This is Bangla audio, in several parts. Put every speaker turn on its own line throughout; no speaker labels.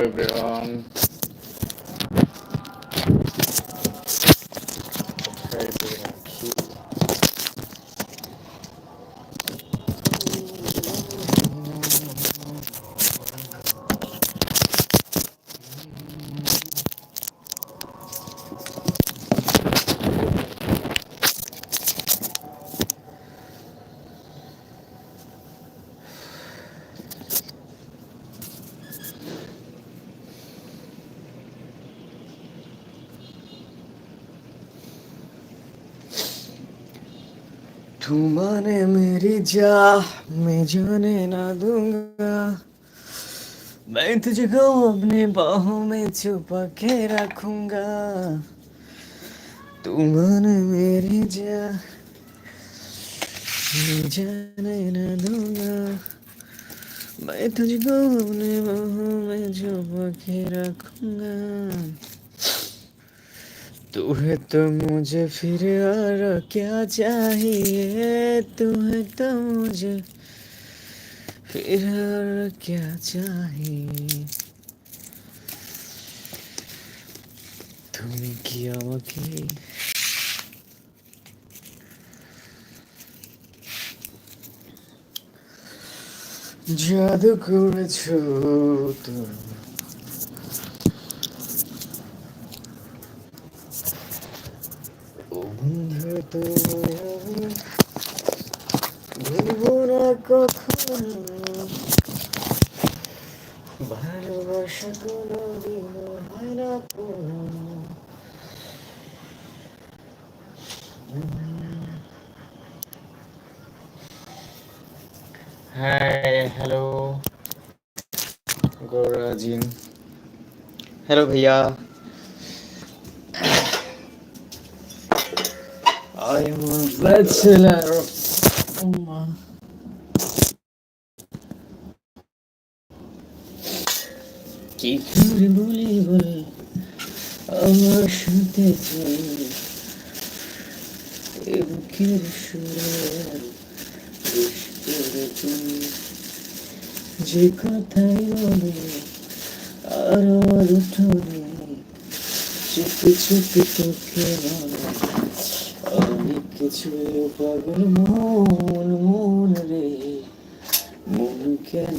everyone. तू माने मेरी जा मैं जाने ना दूंगा मैं तुझको अपने बाहों में छुपा के रखूंगा तू माने मेरी जा मैं जाने ना दूंगा मैं तुझको अपने बाहों में छुपा के रखूंगा तू है तो मुझे फिर और क्या चाहिए तू है तो मुझे फिर और क्या चाहिए তুমি কি আমাকে জাদু করেছো তুমি ভুলবো না কখনো ভালোবাসা কোনো দিন হয় না পুরনো হাই হ্যালো গৌরাজিন হ্যালো भैया I a bachelor. Oh, কি করে বলি বল আমার শুনতে চাই এ বুকের সুরে তুমি যে কথাই বলে আর উঠোনে চুপি চুপি তোকে বলে আমি কিছু পাগল মন মন রে। মন কেন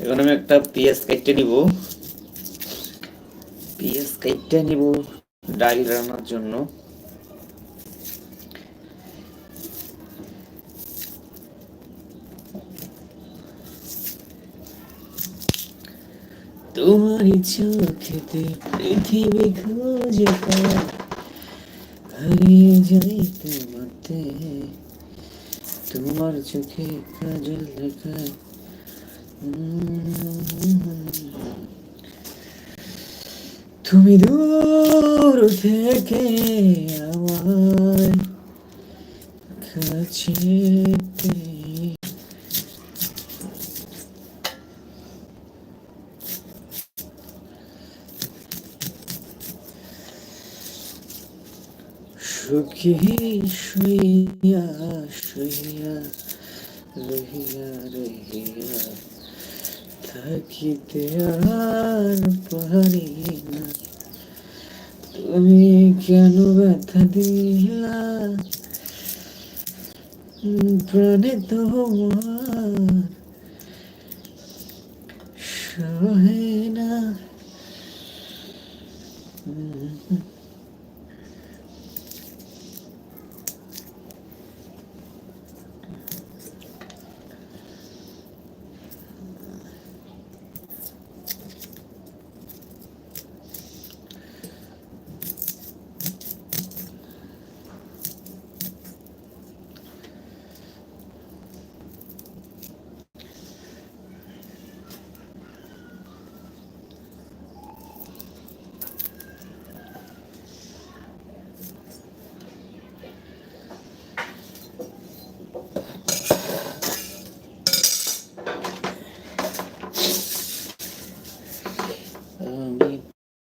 এখন আমি একটা পিএস কেটে নিব। পিএস কেটে নিব ডাল রান্নার জন্য। তোমারই চোখেতে পৃথিবী খুঁজে পায় যাই তোমাতে, তোমার চোখে কাজল দেখায় তুমি দূর থেকে আমার কাছে সুখী শুইয়া শুইয়া রহিয়া রহিয়া থাকিতে আর পারি না। তুমি কেন ব্যথা দিলা? প্রাণে তোমার সহে না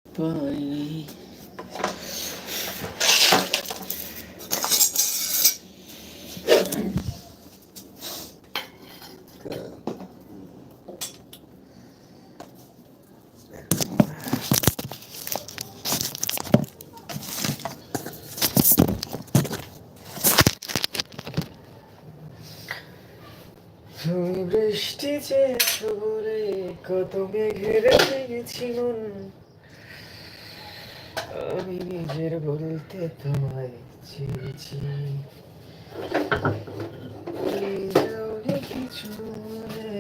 পাই তুমি বৃষ্টি চেয়ে কত মেঘের ভেঙেছি আমি নিজের বলতে তোমায় চেয়েছি। কিছু মনে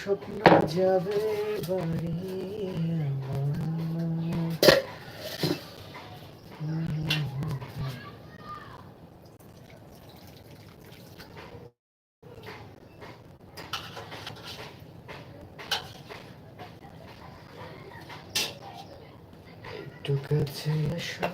স্বপ্ন যাবে বাড়ি। একটু কাছে এসো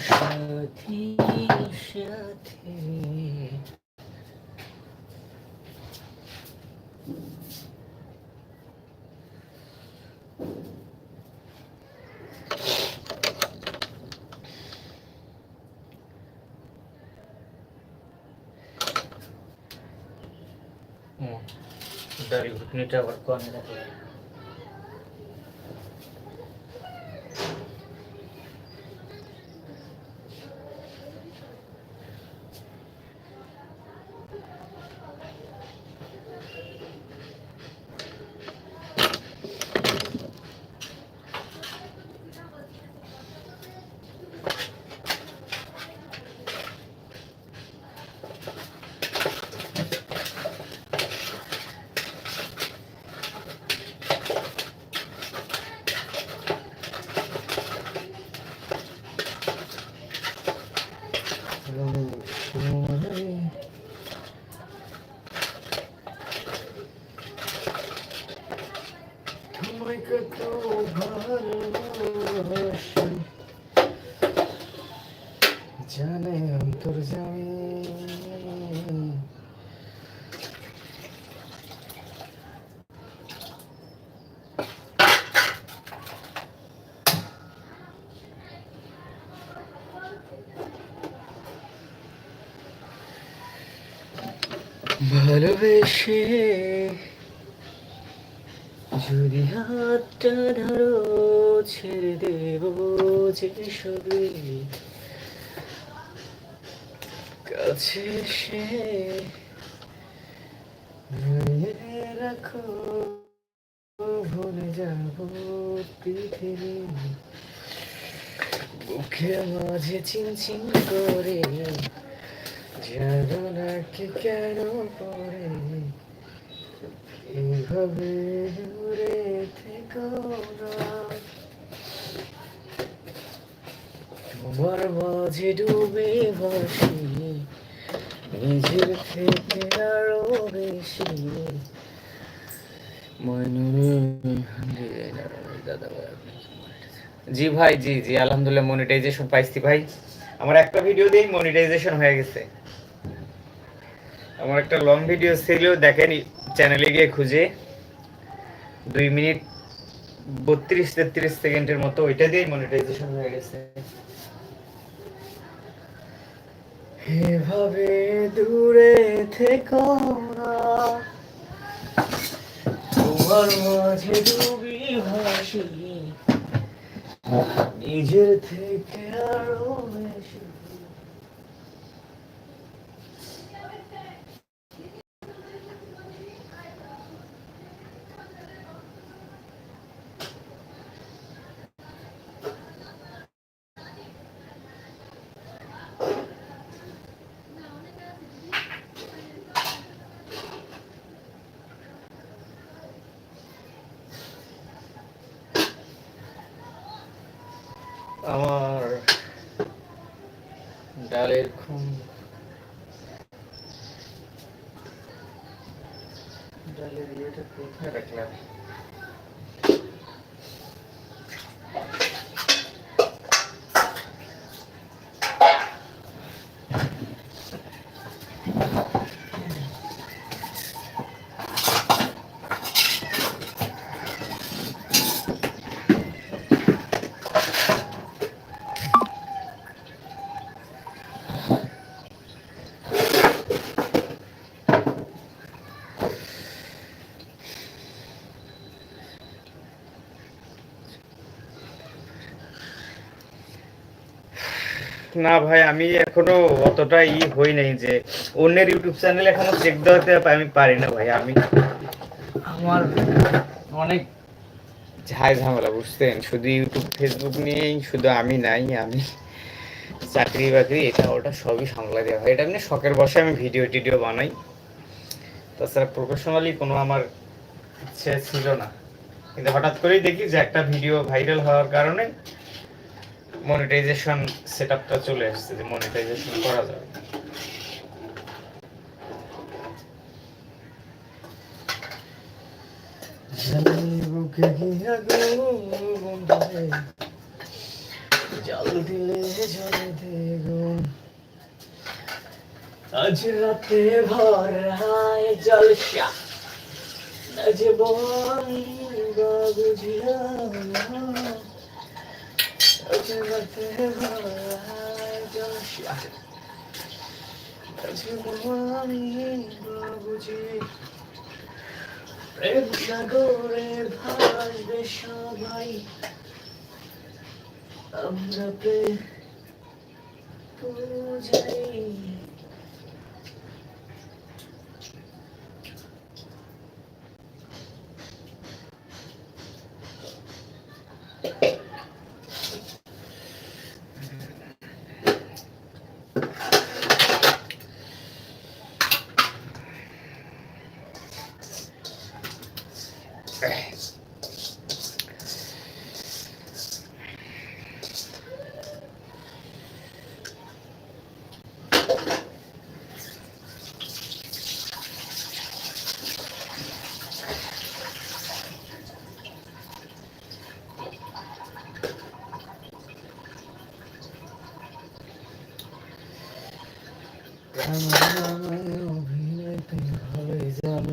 সাথী সাথী
dari ঘুটনিটা আবার কনে রাখলে
তোমায় কত ভালোবাসি জানে অন্তর জানি ভালোবেসে যদি হাতটা ধরো, ছেড়ে দেব যে সবই কাছে সে রাখো, ভুলে যাব পৃথিবী। বুকে মাঝে চিনচিন করে কি কেন পড়ে? এইভাবে দূরে থেকো তোমার মাঝে ডুবে ভাসি নিজের থেকে আরও বেশি।
জি ভাই, জি জি, আলহামদুলিল্লাহ মনিটাইজেশন পাইছি ভাই। আমার একটা ভিডিও দিয়েই মনিটাইজেশন হয়ে গেছে। আমার একটা লং ভিডিও ছিল, দেখেন চ্যানেলে গিয়ে খুঁজে। দুই মিনিট বত্রিশ, তেত্রিশ সেকেন্ডের মতো ওইটা দিয়েই মনিটাইজেশন হয়ে গেছে।
এভাবে দূরে থেকো না। তোমার মাঝে ডুবি ভাসি নিজের থেকে আরও বেশি আমার ডালের খুন। না ভাই আমি এখনও অতটা ই হই নাই যে অন্যের ইউটিউব চ্যানেল এখনও চেক দেওয়াতে আমি পারি না ভাই আমি আমার অনেক ঝাই ঝামেলা বুঝতেন শুধু ইউটিউব ফেসবুক নিয়েই শুধু আমি নাই আমি চাকরি বাকরি এটা ওটা সবই সামলা দেওয়া হয়। এটা এমনি শখের বসে আমি ভিডিও টিডিও বানাই। তাছাড়া প্রফেশনালি কোনো আমার ইচ্ছে ছিল না। কিন্তু হঠাৎ করেই দেখি যে একটা ভিডিও ভাইরাল হওয়ার কারণে মনিটাইজেশন সেটআপটা চলে আসছে যে মনিটাইজেশন করা যাবে। জল দিলে জলে আজ রাতে ভর হায় জলসা। আজ রাতে। ভর হায় জলসা নজবন বাবুজি প্রেম সাগরে ভাসবে সবাই আমরা পে পূজাই অভিনয়তে ভালোই যাম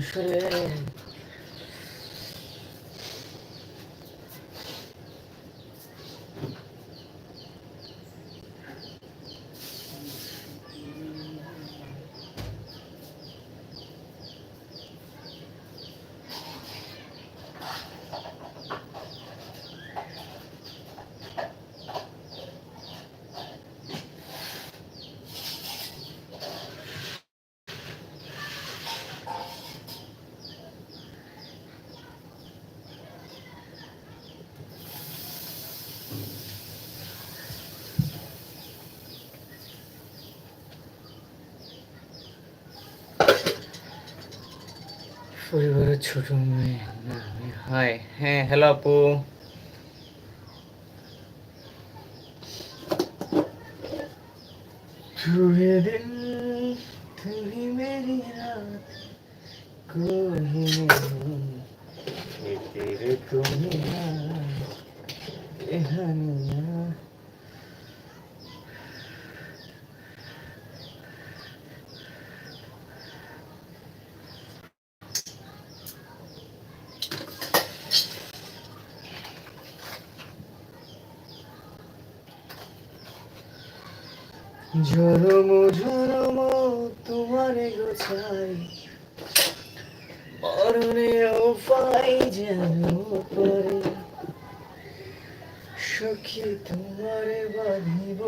পরিবারের ছোট মেয়ে। না হাই হ্যাঁ। হ্যালো আপু। ছুঁয়ে দিন তুমি মেরি রাত কোহিনূর পরে সখী তোমারে বাঁধিব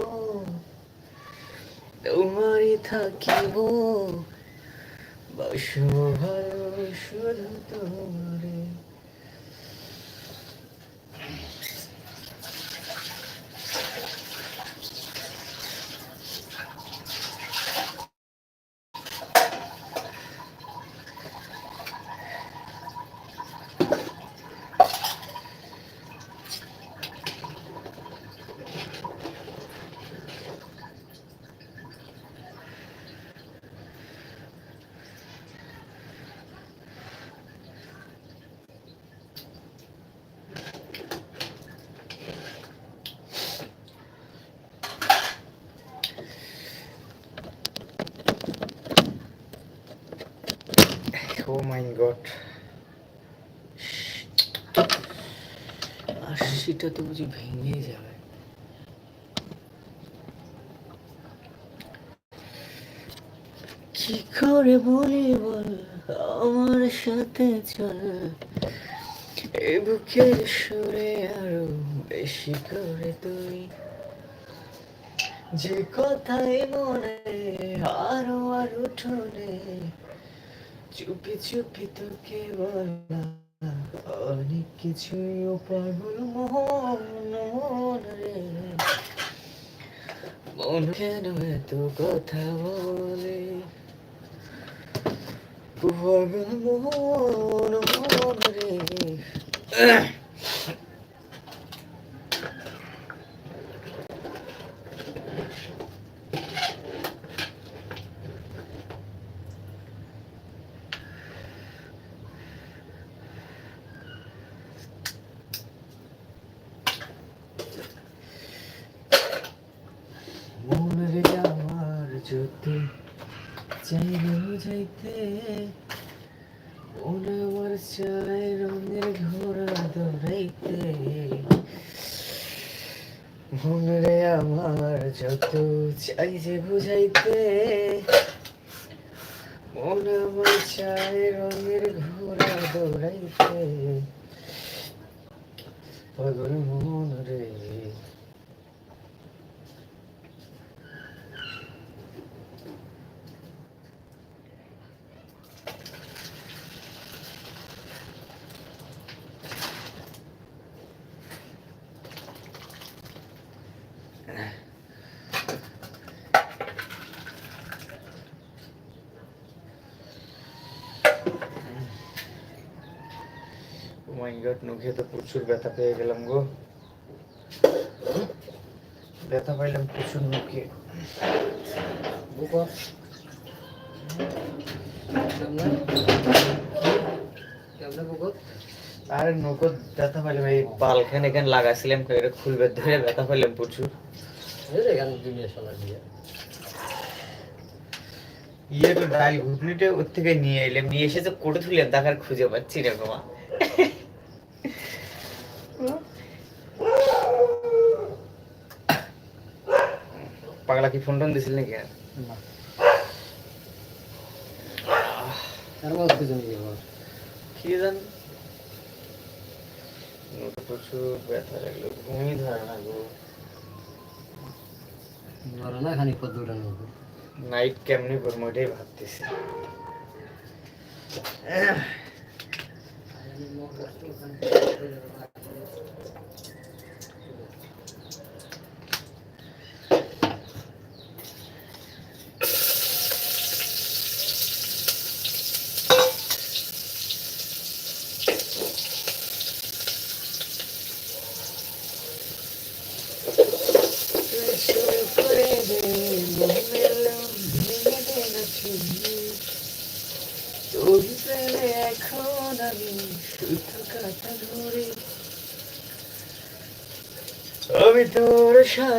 তোমারই থাকিব। বাসব ভালো শুধু তোমারে। ও মাই গড আশিটা তো বুঝি ভেঙে যাবে। কি করে বলি বল? আমার সাথে চল। এ বুকের সুরে আরও বেশি করে তুই। যে কথাই মনে আরও আর উঠোনে চুপি চুপি তোকে বলা অনেক কিছুই পাগল মন রে। মন কেন এত কথা বলে? পাগল মন মন রে মন রে আমার যদি চাইলে যাইতে মন আমার চাই রঙের ঘোড়া দৌড়াইতে মন রে আমার যত চাই যে বুঝাইতে মন আমার রঙের ঘোড়া দৌড়াইতে। পাগল মন রে। মুখে তো প্রচুর ব্যথা পেয়ে গেলাম গো। ব্যথা পাইলাম প্রচুর মুখে। আরে ব্যথা পাইলাম, এই এখানে লাগাছিলাম খুলবে ধরে ব্যথা পাইলাম প্রচুর।
রে
ইয়ে তো ডাল ঘুটনিটা ওর থেকে নিয়ে এলাম, নিয়ে এসে তো কোটে তুললাম, দেখার খুঁজে পাচ্ছি না গোমা পাগলা কি ফোন টোন দিছিল নাকি আর? কি জান? প্রচুর ব্যথা লাগল ঘুমই ধরে না গো।
ধরো না খানিক
নাইট কেমনি করব এটাই ভাবতেছি।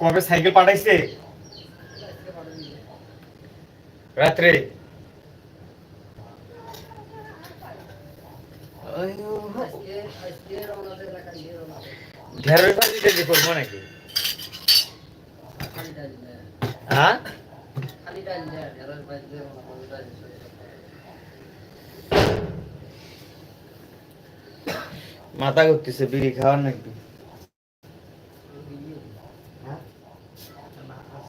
কবে সাইকেল পাঠাইছে? রাত্রে। করব নাকি? হ্যাঁ? মাথা ঘুরতেছে বিড়ি খাওয়ার নাকি?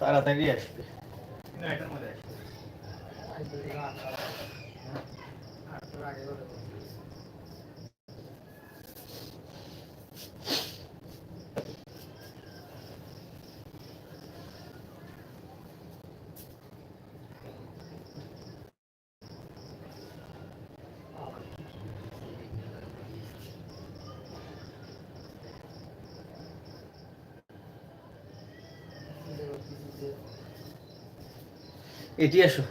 তাড়াতাড়ি আসবে। এটার মধ্যে আসবে। এটি আসো।